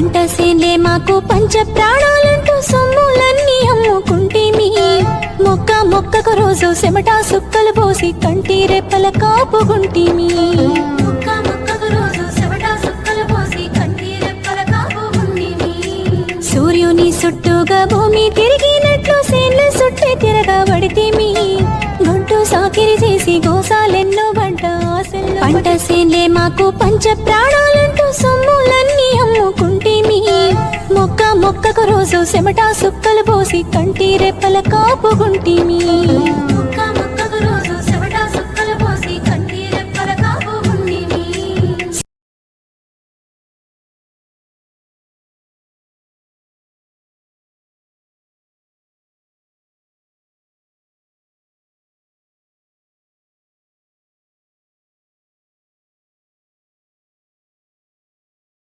పంట సేన్లే మాకు పంచ ప్రాణాలంటూ సొమ్ములన్నీ అమ్ముకుంటేమి మొక్క మొక్కకు రోజు చెమట సుక్కలు పోసి కంటి రెప్పల కాపుగుంటిమి సూర్యుని చుట్టూగా భూమి తిరిగినట్లు సేన్ల చుట్టే తిరగబడితేమి గుంటు సాకిరి చేసి గోసాలెన్నో పంట పంట సేన్లే మాకు పంచ ప్రాణాలంటూ అమ్ముకుంటేమి ఒక్కొక్క రోజు చెమట సుక్కలు పోసి కంటి రెప్పల కాపుగుంటిమి